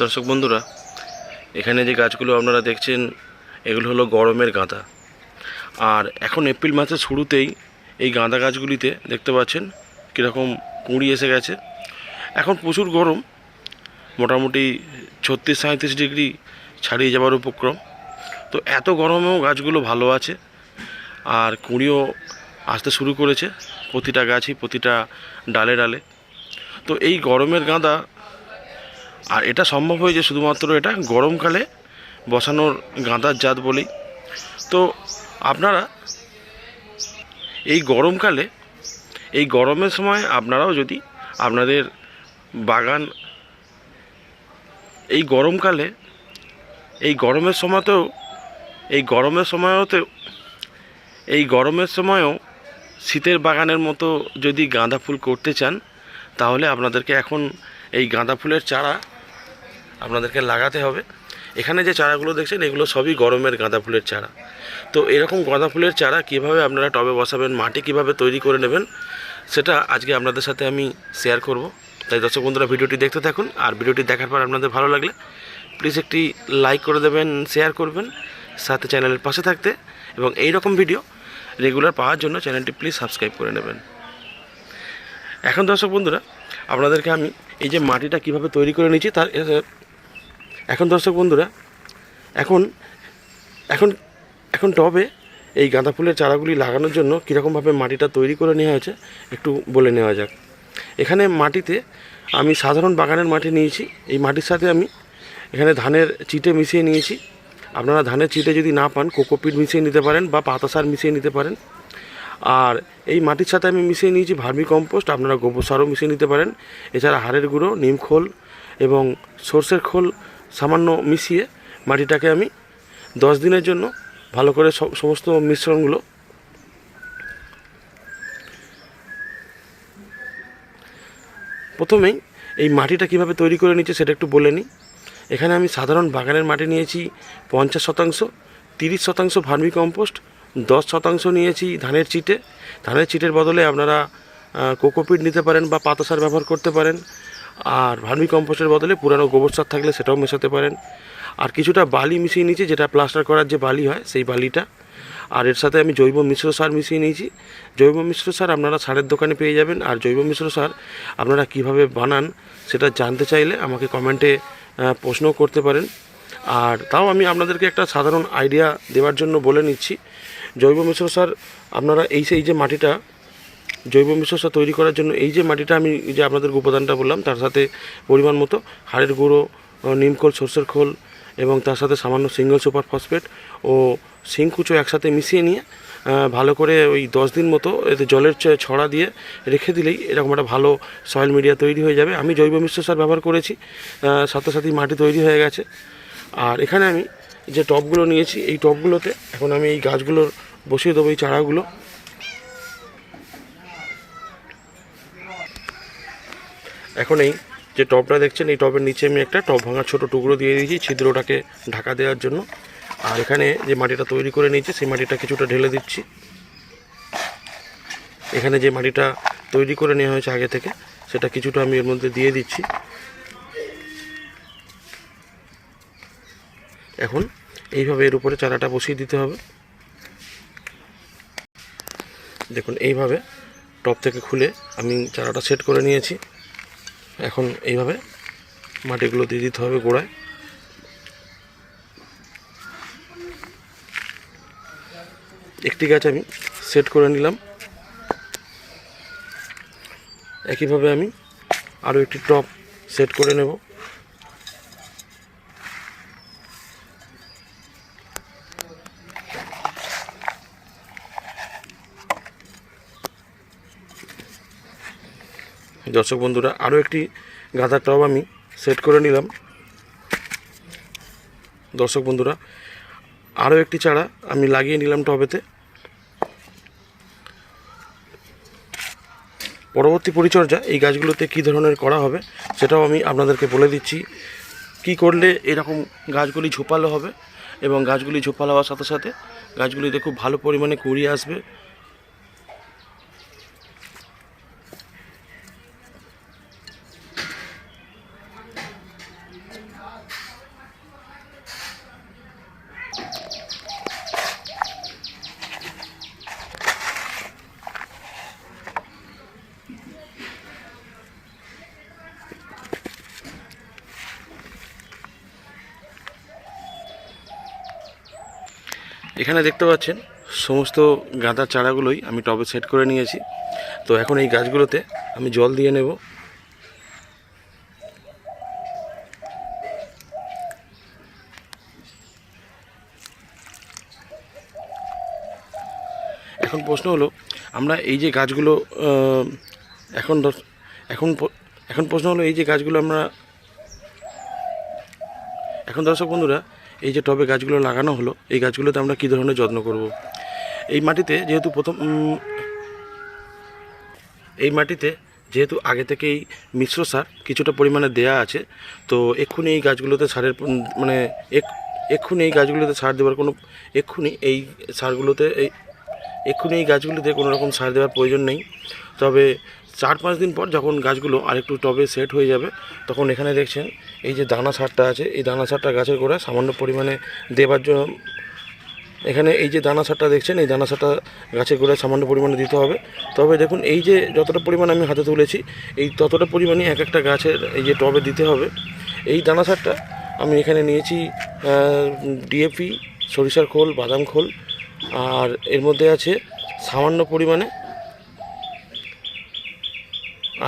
দর্শক বন্ধুরা, এখানে যে গাছগুলো আপনারা দেখছেন, এগুলো হলো গরমের গাঁদা। আর এখন এপ্রিল মাসের শুরুতেই এই গাঁদা গাছগুলিতে দেখতে পাচ্ছেন কীরকম কুঁড়ি এসে গেছে। এখন প্রচুর গরম, মোটামুটি ছত্রিশ সাঁত্রিশ ডিগ্রি ছাড়িয়ে যাওয়ার উপক্রম। তো এত গরমেও গাছগুলো ভালো আছে, আর কুঁড়িও আসতে শুরু করেছে প্রতিটা গাছই প্রতিটা ডালে ডালে। তো এই গরমের গাঁদা আর এটা সম্ভব হয়েছে শুধুমাত্র এটা গরমকালে বসানোর গাঁদার জাত বলেই। তো আপনারা এই গরমকালে, এই গরমের সময় আপনারাও যদি আপনাদের বাগান, এই গরমকালে, এই গরমের সময়তেও, এই গরমের সময়তেও, এই গরমের সময়ও শীতের বাগানের মতো যদি গাঁদা ফুল করতে চান, তাহলে আপনাদেরকে এখন এই গাঁদা ফুলের চারা আপনাদেরকে লাগাতে হবে। এখানে যে চারাগুলো দেখছেন, এগুলো সবই গরমের গাঁদা ফুলের চারা। তো এরকম গাঁদা ফুলের চারা কীভাবে আপনারা টবে বসাবেন, মাটি কীভাবে তৈরি করে নেবেন, সেটা আজকে আপনাদের সাথে আমি শেয়ার করব। তাই দর্শক বন্ধুরা, ভিডিওটি দেখতে থাকুন, আর ভিডিওটি দেখার পর আপনাদের ভালো লাগলে প্লিজ একটি লাইক করে দেবেন শেয়ার করবেন, সাথে চ্যানেলের পাশে থাকতে এবং এই রকম ভিডিও রেগুলার পাওয়ার জন্য চ্যানেলটি প্লিজ সাবস্ক্রাইব করে নেবেন। এখন দর্শক বন্ধুরা, আপনাদেরকে আমি এই যে মাটিটা কীভাবে তৈরি করে নিয়েছি, তার এখন দর্শক বন্ধুরা, এখন এখন এখন টবে এই গাঁদা ফুলের চারাগুলি লাগানোর জন্য কীরকমভাবে মাটিটা তৈরি করে নেওয়া হয়েছে একটু বলে নেওয়া যাক। এখানে মাটিতে আমি সাধারণ বাগানের মাটি নিয়েছি, এই মাটির সাথে আমি এখানে ধানের চিটে মিশিয়ে নিয়েছি। আপনারা ধানের চিটে যদি না পান, কোকোপিট মিশিয়ে নিতে পারেন বা পাতা সার মিশিয়ে নিতে পারেন। আর এই মাটির সাথে আমি মিশিয়ে নিয়েছি ভার্মি কম্পোস্ট আপনারা গোবর সারও মিশিয়ে নিতে পারেন। এছাড়া হাড়ের গুঁড়ো, নিম খোল এবং সর্ষের খোল সামান্য মিশিয়ে মাটিটাকে আমি দশ দিনের জন্য ভালো করে সমস্ত মিশ্রণগুলো প্রথমেই এই মাটিটা কীভাবে তৈরি করে নিচ্ছে সেটা একটু বলে নিই। এখানে আমি সাধারণ বাগানের মাটি নিয়েছি, পঞ্চাশ শতাংশ, তিরিশ শতাংশ ভার্মি কম্পোস্ট, দশ শতাংশ নিয়েছি ধানের চিটে। ধানের চিটের বদলে আপনারা কোকোপিট নিতে পারেন বা পাতা সার ব্যবহার করতে পারেন। আর ভার্মি কম্পোস্টের বদলে পুরানো গোবর সার থাকলে সেটাও মেশাতে পারেন। আর কিছুটা বালি মিশিয়ে নিয়েছি, যেটা প্লাস্টার করার যে বালি হয়, সেই বালিটা। আর এর সাথে আমি জৈব মিশ্র সার মিশিয়ে নিয়েছি। জৈব মিশ্র সার আপনারা সারের দোকানে পেয়ে যাবেন। আর জৈব মিশ্র সার আপনারা কীভাবে বানান, সেটা জানতে চাইলে আমাকে কমেন্টে প্রশ্ন করতে পারেন। আর তাও আমি আপনাদেরকে একটা সাধারণ আইডিয়া দেওয়ার জন্য বলে নিচ্ছি। জৈব মিশ্র সার আপনারা এই সেই যে মাটিটা জৈব মিশ্র সার তৈরি করার জন্য এই যে মাটিটা আমি যে আপনাদের উপাদানটা বললাম তার সাথে পরিমাণ মতো হাড়ের গুঁড়ো আহ, নিমখোল সর্ষের খোল এবং তার সাথে সামান্য সিঙ্গল সুপার ফসফেট ও সিংকুচো একসাথে মিশিয়ে নিয়ে ভালো করে ওই দশ দিন মতো এতে জলের ছড়া দিয়ে রেখে দিলেই এরকম একটা ভালো সয়েল মিডিয়া তৈরি হয়ে যাবে। আমি জৈব মিশ্র সার ব্যবহার করেছি সাথে সাথেই মাটি তৈরি হয়ে গেছে। আর এখানে আমি যে টবগুলো নিয়েছি এই টবগুলোতে এখন আমি এই গাছগুলোর বসিয়ে দেবো এই চারাগুলো। এখন এই যে টবটা দেখছেন, এই টবের নিচে আমি একটা টব ভাঙা ছোট টুকরো দিয়ে দিয়েছি ছিদ্রটাকে ঢাকা দেওয়ার জন্য। আর এখানে যে মাটিটা তৈরি করে নিয়েছি, সেই মাটিটা কিছুটা ঢেলে দিচ্ছি। এখানে যে মাটিটা তৈরি করে নেওয়া হয়েছে আগে থেকে, সেটা কিছুটা আমি এর মধ্যে দিয়ে দিচ্ছি। এখন এইভাবে এর উপরে চারাটা বসিয়ে দিতে হবে। দেখুন, এইভাবে টপ থেকে খুলে আমি চারাটা সেট করে নিয়েছি। এখন এইভাবে মাটিগুলো দিয়ে দিতে হবে গোড়ায়। একটি গাছ আমি সেট করে নিলাম। একইভাবে আমি আরও একটি টপ সেট করে নেব। দর্শক বন্ধুরা আরও একটি গাঁদার টব আমি সেট করে নিলাম। দর্শক বন্ধুরা আরও একটি চারা আমি লাগিয়ে নিলাম টবেতে। পরবর্তী পরিচর্যা, এই গাছগুলোতে কী ধরনের করা হবে সেটাও আমি আপনাদেরকে বলে দিচ্ছি। কি করলে এরকম গাছগুলি ঝোপালো হবে এবং গাছগুলি ঝোপালো হওয়ার সাথে সাথে গাছগুলিতে খুব ভালো পরিমাণে কুড়ি আসবে এখানে দেখতে পাচ্ছেন সমস্ত গাঁদার চারাগুলোই আমি টবে সেট করে নিয়েছি। তো এখন এই গাছগুলোতে আমি জল দিয়ে নেব। এখন প্রশ্ন হলো, আমরা এই যে গাছগুলো এখন এখন এখন প্রশ্ন হলো এই যে গাছগুলো আমরা, এখন দর্শক বন্ধুরা এই যে টবে গাছগুলো লাগানো হলো, এই গাছগুলোতে আমরা কী ধরনের যত্ন করব? এই মাটিতে যেহেতু প্রথম এই মাটিতে যেহেতু আগে থেকেই মিশ্র সার কিছুটা পরিমাণে দেয়া আছে, তো এক্ষুনি এই গাছগুলোতে সারের মানে এক- এক্ষুনি এই গাছগুলোতে সার দেওয়ার কোনো, এক্ষুনি এই সারগুলোতে, এই, এক্ষুনি এই গাছগুলোতে কোনো রকম সার দেওয়ার প্রয়োজন নেই। তবে চার পাঁচ দিন পর যখন গাছগুলো আরেকটু টবে সেট হয়ে যাবে, তখন এখানে দেখছেন এই যে দানা সারটা আছে, এই দানা সারটা গাছের গোড়ায় সামান্য পরিমাণে দেবার জন্য এখানে এই যে দানা সারটা দেখছেন, এই দানা সারটা গাছের গোড়ায় সামান্য পরিমাণে দিতে হবে। তবে দেখুন, এই যে যতটা পরিমাণ আমি হাতে তুলেছি, এই ততটা পরিমাণই এক একটা গাছের এই যে টবে দিতে হবে। এই দানা সারটা আমি এখানে নিয়েছি ডিএপি, সরিষার খোল, বাদাম খোল, আর এর মধ্যে আছে সামান্য পরিমাণে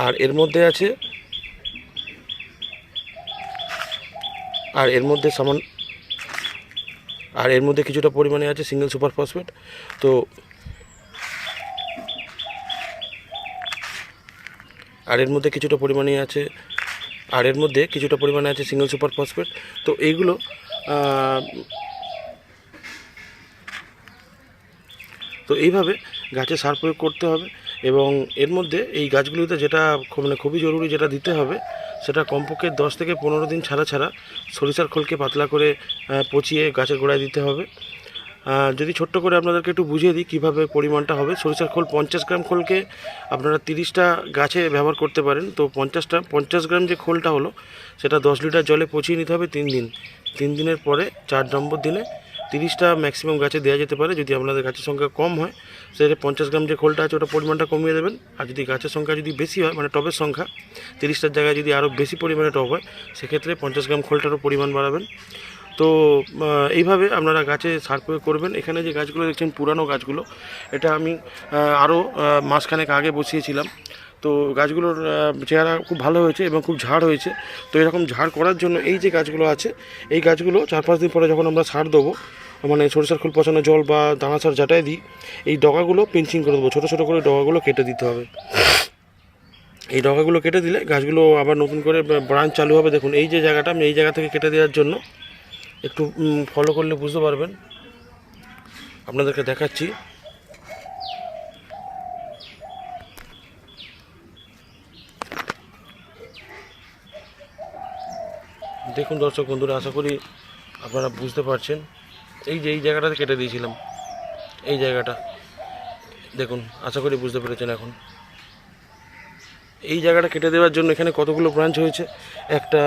আর এর মধ্যে আছে, আর এর মধ্যে সামান্য আর এর মধ্যে কিছুটা পরিমাণে আছে সিঙ্গেল সুপার ফসফেট তো আর এর মধ্যে কিছুটা পরিমাণে আছে, আর এর মধ্যে কিছুটা পরিমাণে আছে সিঙ্গেল সুপার ফসফেট তো এইগুলো তো এইভাবে গাছে সার প্রয়োগ করতে হবে। এবং এর মধ্যে এই গাছগুলিতে যেটা মানে খুবই জরুরি যেটা দিতে হবে, সেটা কমপক্ষে দশ থেকে পনেরো দিন ছাড়া ছাড়া সরিষার খোলকে পাতলা করে পচিয়ে গাছের গোড়ায় দিতে হবে। যদি ছোট্ট করে আপনাদেরকে একটু বুঝিয়ে দিই কীভাবে পরিমাণটা হবে, সরিষার খোল পঞ্চাশ গ্রাম খোলকে আপনারা তিরিশটা গাছে ব্যবহার করতে পারেন। তো পঞ্চাশটা, পঞ্চাশ গ্রাম যে খোলটা হলো, সেটা দশ লিটার জলে পচিয়ে নিতে হবে তিন দিন। তিন দিনের পরে চার নম্বর দিনে তিরিশটা ম্যাক্সিমাম গাছে দেওয়া যেতে পারে, যদি আপনাদের গাছের সংখ্যা কম হয় সেটা পঞ্চাশ গ্রাম যে খোলটা আছে, ওটা পরিমাণটা কমিয়ে দেবেন। আর যদি গাছের সংখ্যা যদি বেশি হয় মানে টবের সংখ্যা, তিরিশটার জায়গায় যদি আরও বেশি পরিমাণে টব হয়, সেক্ষেত্রে পঞ্চাশ গ্রাম খোলটারও পরিমাণ বাড়াবেন। তো এইভাবে আপনারা গাছে সার প্রয়োগ করবেন। এখানে যে গাছগুলো দেখছেন, পুরানো গাছগুলো, এটা আমি আরও মাসখানেক আগে বসিয়েছিলাম। তো গাছগুলোর চেহারা খুব ভালো হয়েছে এবং খুব ঝাড় হয়েছে। তো এরকম ঝাড় করার জন্য এই যে গাছগুলো আছে, এই গাছগুলো চার পাঁচ দিন পরে যখন আমরা সার দেবো মানে সরিষার খোল পচানো জল বা দানা সার ঝাঁটাই দিই, এই ডগাগুলো পিঞ্চিং করে দেবো। ছোটো ছোটো করে ডগাগুলো কেটে দিতে হবে। এই ডগাগুলো কেটে দিলে গাছগুলো আবার নতুন করে ব্রাঞ্চ চালু হবে। দেখুন, এই যে জায়গাটা আমি এই জায়গা থেকে কেটে দেওয়ার জন্য একটু ফলো করলে বুঝতে পারবেন। আপনাদেরকে দেখাচ্ছি। দেখুন দর্শক বন্ধুরা, আশা করি আপনারা বুঝতে পারছেন। এই যে এই জায়গাটাতে কেটে দিয়েছিলাম, এই জায়গাটা, দেখুন, আশা করি বুঝতে পেরেছেন এখন। এই জায়গাটা কেটে দেওয়ার জন্য এখানে কতগুলো ব্রাঞ্চ হয়েছে? একটা,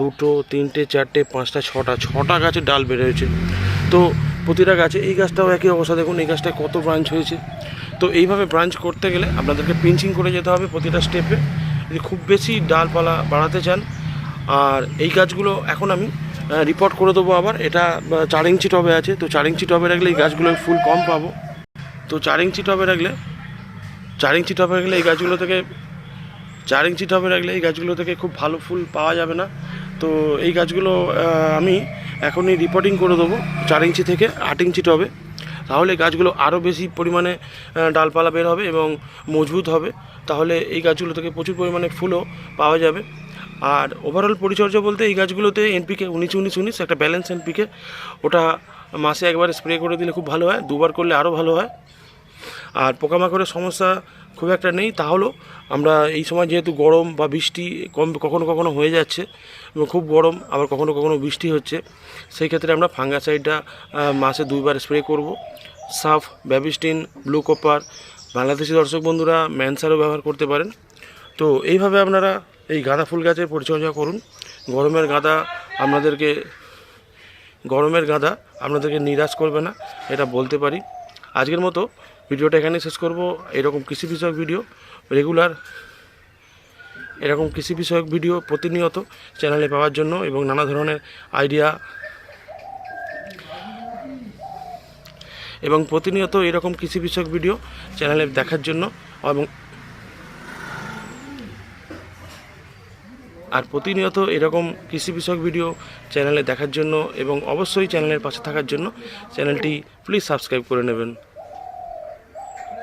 দুটো, তিনটে, চারটে, পাঁচটা, ছটা ছটা গাছের ডাল বের হয়েছে। তো প্রতিটা গাছে এই গাছটাও একই অবস্থা, দেখুন, এই গাছটায় কত ব্রাঞ্চ হয়েছে। তো এইভাবে ব্রাঞ্চ করতে গেলে আপনাদেরকে পিঞ্চিং করে যেতে হবে প্রতিটা স্টেপে। যদি খুব বেশি ডালপালা বাড়াতে চান আর এই গাছগুলো এখন আমি রিপোর্ট করে দেবো আবার। এটা চার ইঞ্চি টবে আছে। তো চার ইঞ্চি টবে রাখলে এই গাছগুলো ফুল কম পাবো। তো চার ইঞ্চি টবে রাখলে, চার ইঞ্চি টবে রাখলে এই গাছগুলো থেকে, চার ইঞ্চি টবে রাখলে এই গাছগুলো থেকে খুব ভালো ফুল পাওয়া যাবে না। তো এই গাছগুলো আমি এখনই রিপোর্টিং করে দেবো চার ইঞ্চি থেকে আট ইঞ্চি টবে। তাহলে গাছগুলো আরও বেশি পরিমাণে ডালপালা বের হবে এবং মজবুত হবে। তাহলে এই গাছগুলো থেকে প্রচুর পরিমাণে ফুলও পাওয়া যাবে। আর ওভারঅল পরিচর্যা বলতে এই গাছগুলোতে এনপিকে উনিশ উনিশ উনিশ একটা ব্যালেন্স এনপিকে ওটা মাসে একবার স্প্রে করে দিলে খুব ভালো হয়, দুবার করলে আরও ভালো হয়। আর পোকামাকড়ের সমস্যা খুব একটা নেই। তাহলেও আমরা এই সময় যেহেতু গরম বা বৃষ্টি কম, কখনো কখনো হয়ে যাচ্ছে এবং খুব গরম, আবার কখনো কখনো বৃষ্টি হচ্ছে, সেই ক্ষেত্রে আমরা ফাঙ্গাসাইডটা মাসে দুইবার স্প্রে করব। সাফ, ব্যাবিস্টিন, ব্লু কপার, বাংলাদেশি দর্শক বন্ধুরা ম্যানসারও ব্যবহার করতে পারেন। তো এইভাবে আপনারা এই গাঁদা ফুল গাছের পরিচর্যা করুন। গরমের গাঁদা আপনাদেরকে, গরমের গাঁদা আপনাদেরকে নিরাশ করবে না, এটা বলতে পারি। আজকের মতো ভিডিওটা এখানে শেষ করব। এরকম কৃষি বিষয়ক ভিডিও রেগুলার এরকম কৃষি বিষয়ক ভিডিও প্রতিনিয়ত চ্যানেলে পাওয়ার জন্য এবং নানা ধরনের আইডিয়া এবং প্রতিনিয়ত এরকম কৃষি বিষয়ক ভিডিও চ্যানেলে দেখার জন্য এবং আর প্রতিনিয়ত এরকম কৃষি বিষয়ক ভিডিও চ্যানেলে দেখার জন্য এবং অবশ্যই চ্যানেলের পাশে থাকার জন্য চ্যানেলটি প্লিজ সাবস্ক্রাইব করে নেবেন।